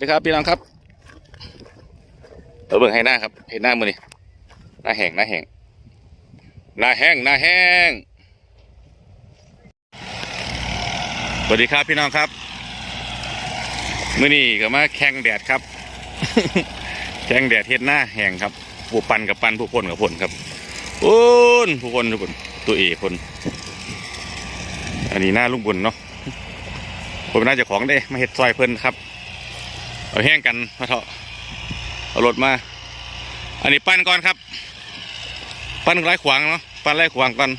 สวัสดีครับพี่น้องครับเราเบิ่งให้หน้าครับเห็นหน้ามือนี่หน้าแห้งหน้าแห้งหน้าแห้งหน้าแห้งสวัสดีครับพี่น้องครับมือนี่ก็มาแข่งแดดครับ แข่งแดดเฮ็ดหน้าแห้งครับผู้ปันกับปันผู้พ่นกับพ่นครับโอ้นผู้พ่นทุกคนตัวเอกคนอันนี้หน้าลุงบุญเนาะผมน่าจะของได้มาเฮ็ดซอยเพิ่นครับ เอาแห้งกันมาเถอะเอารถมา อันนี้ปั้นก่อนครับ ปั้นไร้ขวางเนาะปั้นไร้ขวางก่อน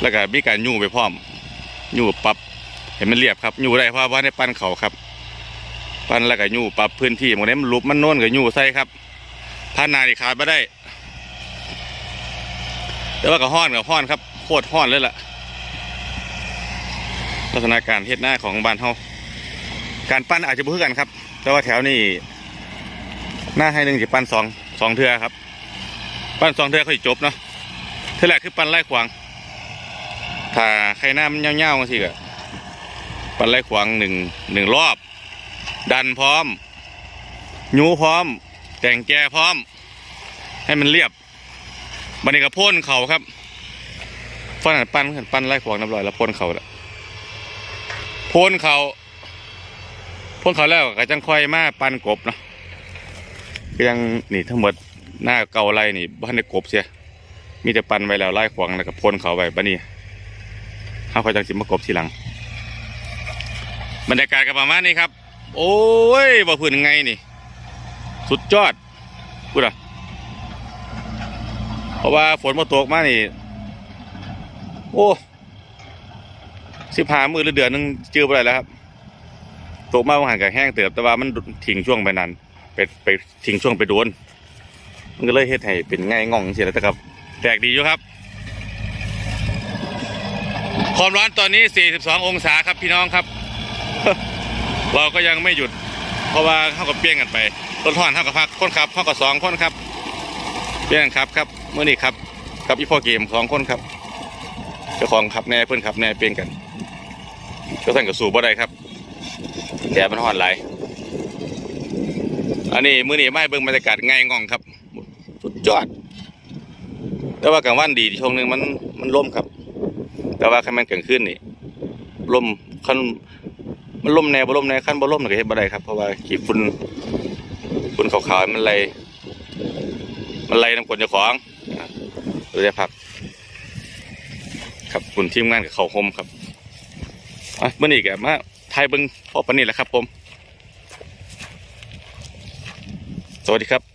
แล้วก็มีการยู่ไปพร้อมยู่ปรับเห็นมันเรียบครับยู่ได้เพราะว่าในปั้นเขาครับ ปั้นแล้วก็ยู่ปรับพื้นที่มดนี้มันลุบมันโน่นกับยู่ใส่ครับผ่านนาดีขาดไม่ได้แต่ว่าก็ห้อนกับห้อนครับโคตรห้อนเลยล่ะลักษณะการเฮ็ดหน้าของบ้านเฮาการปั้นอาจจะบ่คือกันครับ แต่ว่าแถวนี้หน้าให้หนึ่งจะปั้นสองสองเทือครับ ปั้นสองเทือค่อยจบเนาะเทือแรกคือปั้นไล่ขวาง ถ้าใครหน้ามันเงาๆกันสิกะปั้นไล่ขวางหนึ่งหนึ่งรอบ ดันพร้อมยูพร้อม แต่งแกพร้อม ให้มันเรียบบันนี้ก็พ่นเขาครับฟันปั้นปั้นไล่ขวางน้ำลอยแล้วพ่นเขาละพ่นเขา พ่นเขาแล้วก็จังค่อยมาปันกบเนาะก็ยังนี่ทั้งหมดหน้าเก่าไรนี่บ้านได้กบเสียมีแต่ปันไว้แล้วไล่ขวางแล้วก็พ่นเขาไว้บ้านี้เขาคอยจังสิมากบทีหลัง บรรยากาศก็ประมาณนี้ครับ โอ้ยบ่พื้นไงนี่ สุดยอดพูดอะเพราะว่าฝนมาตกมานี่ โอ้สิบหามือหรือเดือนนึงเจอไปแล้วครับ ตกมาบางหันกับแห้งเติบแต่ว่ามันทิ้งช่วงไปนานไปไปทิ้งช่วงไปโดนมันก็เลยเฮ็ดให้เป็นง่ายง่องเสียแล้วแต่ครับ แตกดีอยู่ครับ ความร้อนตอนนี้ 42 องศาครับพี่น้องครับ เราก็ยังไม่หยุด เพราะว่าเข้ากับเปลี่ยนกันไปรถห่อนเข้ากับพักคนขับเข้ากับสองคนครับเปลี่ยนกันครับครับเมื่อนี้ครับกับอีพ่อเกมสองคนครับเจ้าของขับแน่เพื่อนขับแน่เปลี่ยนกันก็สั่งกับสู่บ่ได้ครับ แดดมันห่อนไหลยอันนี้มื้อนี้ไม่เบิ่งบรรยากาศง่ายง่องครับ สุดยอด แต่ว่ากลางวันดีช่วงหนึงมันมันล่มครับ แต่ว่าคันมันกลางคืนนี่ล่มคันมันล่มแนวบ่ล่มแนวคันบ่ล่มก็เฮ็ดบ่ได้ครับเพราะว่าขี้ฝุ่นฝุ่นขาวๆมันไหลมันไหลน้ำกลนเจ้าของเราจะพักครับคุณทีมงานกับเขาคมครับอะเมื่อนี้แกมา ไทยเบิงพอปนนี่แหละครับผม สวัสดีครับ